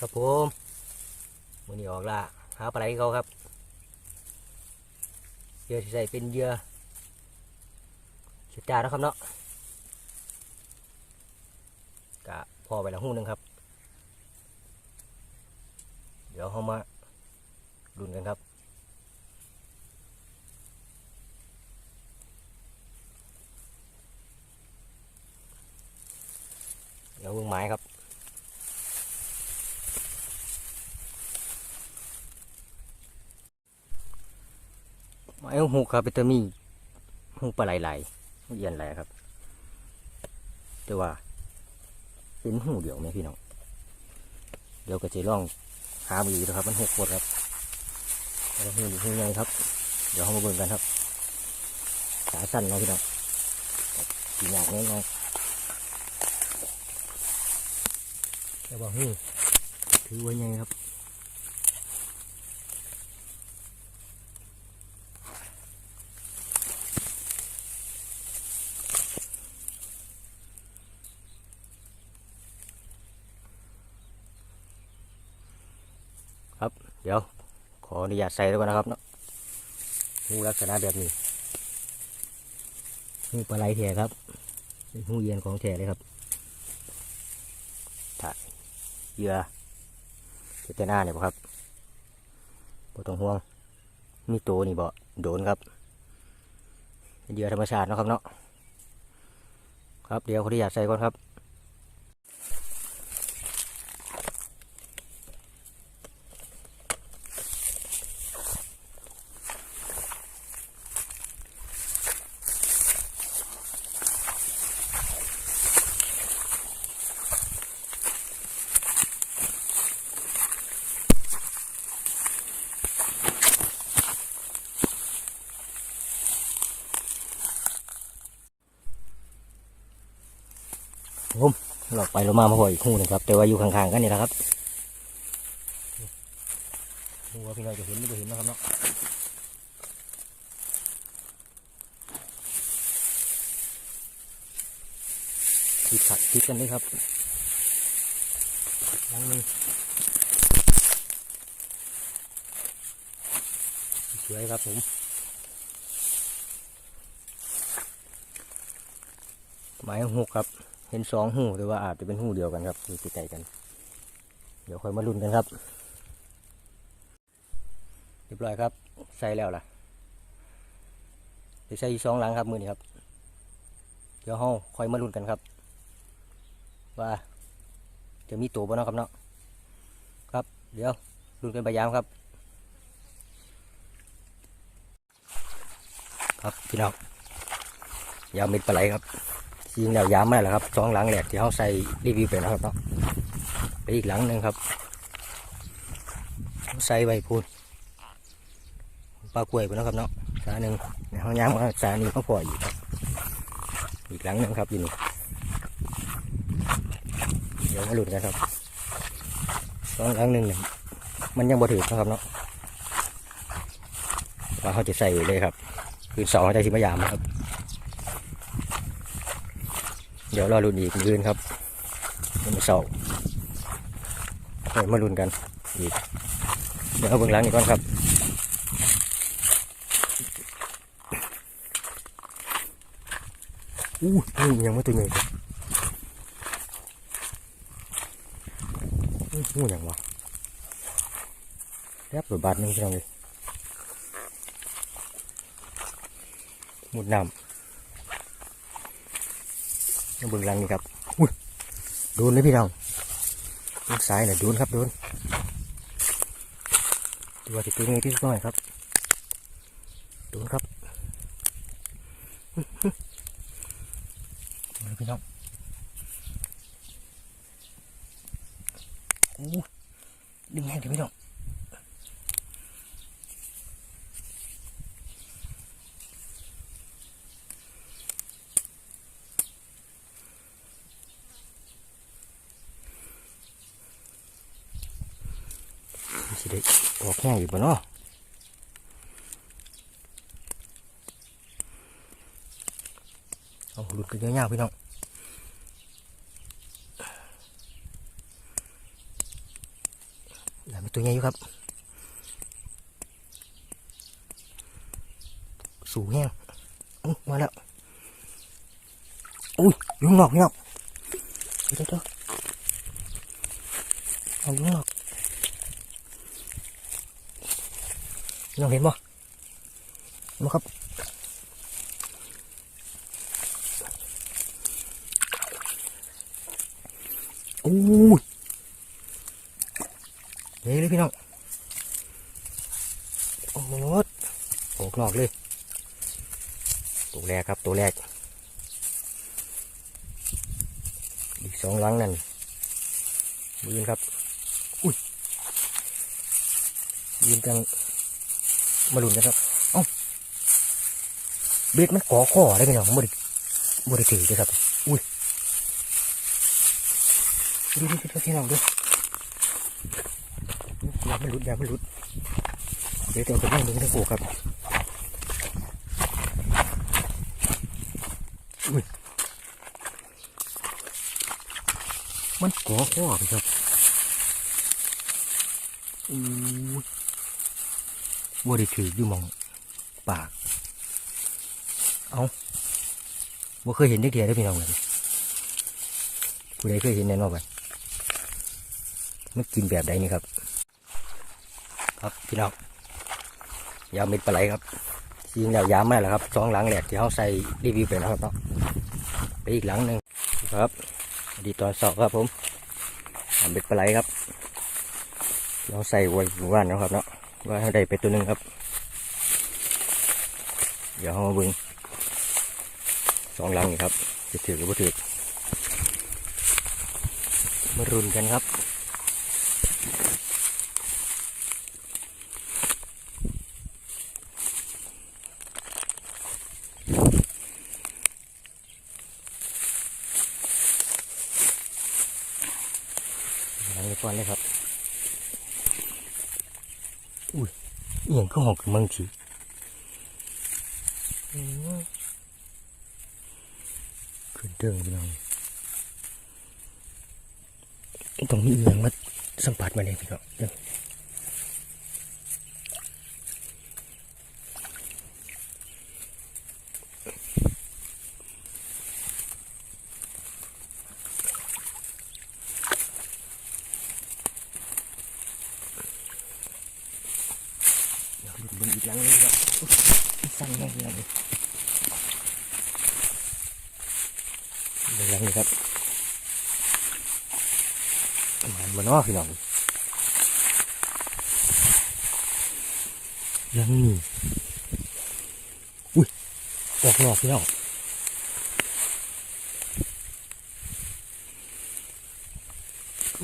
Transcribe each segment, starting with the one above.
ครับผมมันนี้ออกละหาปลาไหลเขาครับเยื่อที่ใส่เป็นเยื่อชุดจ้านะครับเนาะกะพอไปละหูหนึงครับ เดี๋ยวเขามาดุนกันครับ เดี๋ยวเบิ่งไม้ครับ ไม้ หูครับเป็นตัวมีหูปลาไหลๆหูเย็นไหลครับ แต่ว่าเป็นหูเดียวไหมพี่น้องเดี๋ยวก็จะลองหามือนะครับ มันหกปวดครับแล้วหูหูใหญ่ครับ เดี๋ยวเรามาเบิ่งกันครับสายสั้นเนาะพี่น้องสีหยาดน้อยๆแต่ว่าหูถือว่าใหญ่ครับ เดี๋ยว ขออนุญาตใส่แล้วก่อนนะครับเนาะหูลักษณะแบบนี้หูปลาไหลแท้ครับเป็นหูเย็นของแท้เลยครับถ้าเหยื่อเจตนาเนี่ยบ่ครับบ่ต้องห่วงมีโตนี่บ่โดนครับเนเหยื่อธรรมชาติเนาะครับเนาะครับเดี๋ยวขออนุญาตใส่ก่อนครับ หลอกไปเรามามาพออีกคู่หนึงครับ แต่ว่าอยู่ข้างๆกันนี่แหละครับดูว่าพี่น้อยจะเห็นไม่จะเห็นนะครับเนาะติดขัดติดกันเลยครับหลังหนึงสวยครับผมหมายหกครับ เห็นสองหูหรือว่าอาจจะเป็นหูเดียวกันครับอยู่ใกล้ๆกัน เดี๋ยวค่อยมาลุ้นกันครับ เรียบร้อยครับ ใส่แล้วล่ะเดี๋ยวใส่อีกสองหลังครับมือนี้ครับ เดี๋ยวห้องค่อยมาลุ้นกันครับ ว่า จะมีตัวบ้างนาะครับเนาะครับ เดี๋ยวลุ้นกันไปยามครับ ครับพี่น้องยามเม็ดปลาไหลครับ จริงแล้วย้ำไม่แล้วครับสองหลังแหลกที่เขาใส่รีวิวไปนะครับเนาะไปอีกหลังหนึ่งครับใส่ใบพูดปลากล้วยไปนะครับเนาะสาหนึ่งในห้องย้ำก็สานี้เขาปล่อยอยู่ครับอีกหลังหนึ่งครับอยู่นี่เดี๋ยวมาหลุดกันครับสองหลังหนึ่งเนี่ยมันยังบ่ถือนะครับเนาะว่าเขาจะใส่เลยครับ คือสองเขาจะชิมยามนะครับ เดี๋ยวรอรุ่นอีกมืออื่นครับมันเสาเดี๋ยวมารุ่นกันอีกเดี๋ยวเอาเบื้องหลังอีกก่อนครับอู้นี่ยังไม่ตัวใหญ่เลยอู้หูยังวะแลบตัวบาทหนึงพี่น้องเลยหมุดน้ำน้ำ เบิ่งหลังนี่ครับอุ้ยโดนเลยพี่น้องทางซ้ายน่ะโดนครับโดนตัวที่ตัวนี้ที่สุดหน่อยครับโดนครับอื้ยพี่น้องอู้ดึงแห้งเลยพี่น้อง สิได้ ออกแห้งอยู่บ่เนาะเอาหลุดกันยาวๆพี่น้องตัวใหญ่อยู่ครับ สูงแห้งมาแล้ว อุ้ยยุ่ข้างนอกพี่น้องเดี๋ยวเดี๋ยวเอายุ่ข้างนอก น้องเห็นบ่เห็นบ่ครับโอ้ยเฮ้ยเลยพี่น้องโอ้โหโอกนอกเลยตัวแรกครับตัวแรก อีกสองหลังนั่นยืนครับ อุ้ยยืนจัง มาลุ้นกันครับเอ้าเบ็ดมันก่อข้อได้พี่น้องบริบริถือเลยครับ อุ้ยดูดูดูพี่น้องดูอย่ามันหลุดอย่ามันหลุดเดี๋ยวเดี๋ยวไปนั่งดูทั้งโขครับอุ้ยมันก่อข้อพี่ครับอู้ ยบริถืออยู่มองปาก เอาบ่เคยเห็นได้เดียวได้พี่น้องเลยผู้ใดเคยเห็นแน่นอนไปมันกินแบบใดนี่ครับ ครับพี่น้องยาเม็ดปลาไหลครับจริงแล้วยาไม่แล้วครับสองหลังแหลกที่เขาใส่รีวิวไปนะครับเนาะไปอีกหลังหนึ่งครับ ดีตอนสอบครับผมยาเม็ดปลาไหลครับเราใส่ไว้หมู่บ้านนะครับเนาะ ว่าได้ไปตัวหนึ่งครับ เดี๋ยวเรามาบิ่งสองลังนี่ครับจะถือหรือไม่ถือมารุนกันครับลังนี้ก่อนเลยครับ อุ้ยเอียงก็หอกมั่งสิขึ้นเดิงไปน้องต้องมีเอียงมาสัมผัสมาเลยพี่น้องเดี๋ยว เบิ่งอีกหลังเลยครับสั่นแน่เลยเดี๋ยวหลังนี้ครับประมาณบนนอพี่น้องยังมีอุ้ยออกนอกพี่น้อง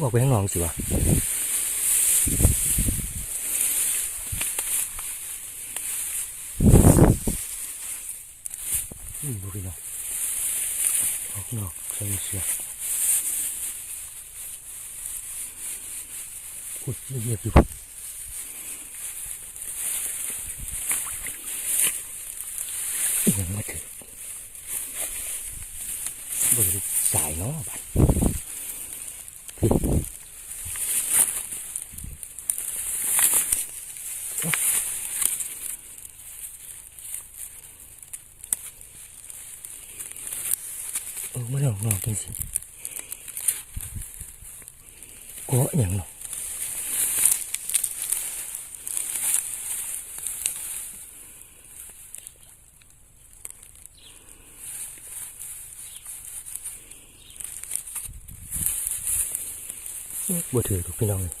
ออกไปข้างนอกสิวะ อืมดูพี่น้องออกนอก ใส่เสื้ออุ้ยเงียบๆอยู่ยังมาถึงบริสายเนาะบัดพี่เออ มันออกนอกจริงสิก็อย่างเนาะบ่ถือถูกพี่น้องเลย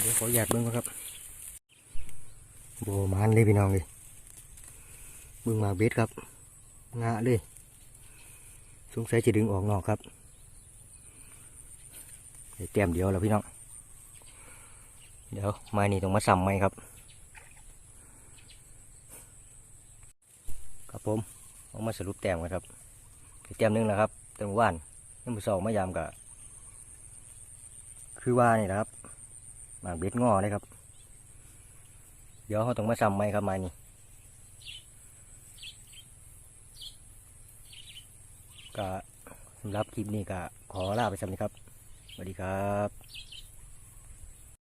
เดี๋ยวขอหยาดเบิ้งก่อนครับโบมานเลยพี่น้องเลย เบิ่งมาเบ็ดครับ งะเลย สงสัยจะดึงออกนอกครับเดี๋ยวเตรียมเดียวแล้วพี่น้อง เดี๋ยวไม้นี่ต้องมาซ้ำไหมครับ ครับผมเอามาสรุปแต้มกันครับแต้มหนึงแล้วครับแต้มว่านน้ำมือสองมายามกับคือว่านี่นะครับหมากเบ็ดงอเลยครับ เดี๋ยวเขาต้องมาซ้ำไหมครับไม้นี่ ก็สำหรับคลิปนี้ก็ขอลาไปสำนี้ครับสวัสดีครับ